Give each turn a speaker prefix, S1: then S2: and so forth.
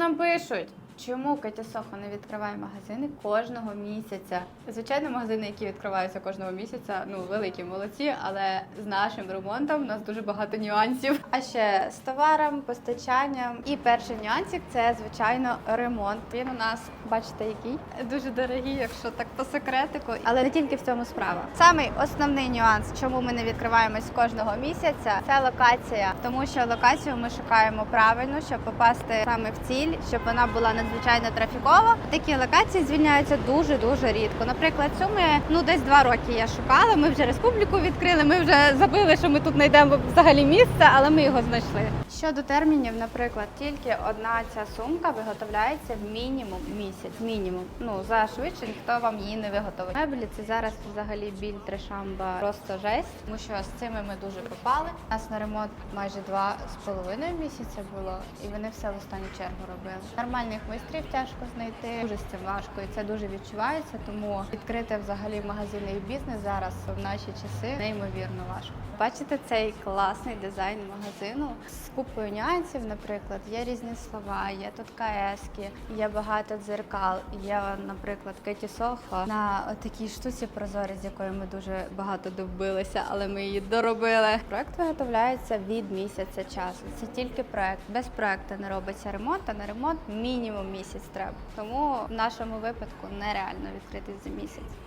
S1: нам пишуть. Чому Катя Сохо не відкриває магазини кожного місяця? Звичайно, магазини, які відкриваються кожного місяця, ну великі молодці, але з нашим ремонтом у нас дуже багато нюансів. А ще з товаром, постачанням. І перший нюансик це звичайно ремонт. Він у нас, бачите, який дуже дорогий, якщо так по секретику. Але не тільки в цьому справа. Самий основний нюанс, чому ми не відкриваємось кожного місяця, це локація, тому що локацію ми шукаємо правильно, щоб попасти саме в ціль, щоб вона була надзвичайно трафікова. Такі локації звільняються дуже дуже рідко. Наприклад, цю ми ну десь два роки я шукала. Ми вже республіку відкрили. Ми вже забили, що ми тут знайдемо взагалі місце, але ми його знайшли. Щодо термінів, наприклад, тільки одна ця сумка виготовляється в мінімум місяць. Мінімум. Ну за швидше ніхто вам її не виготовить. Меблі це зараз взагалі біль трешамба просто жесть, тому що з цими ми дуже попали. У нас на ремонт майже два з половиною місяця було, і вони все в останню чергу робили. Нормальних майстрів тяжко знайти, дуже з цим важко, і це дуже відчувається. Тому відкрити взагалі магазинний бізнес зараз в наші часи неймовірно важко. Бачите цей класний дизайн магазину з купою нюансів, наприклад, є різні слова, є тут КСки, є багато дзеркал. Є, наприклад, Кеті Сохо на такій штуці прозорі, з якою ми дуже багато довбилися, але ми її доробили. Проект виготовляється від місяця часу. Це тільки проект. Без проекту не робиться ремонт, а на ремонт мінімум місяць треба. Тому в нашому випадку нереально відкрити за місяць.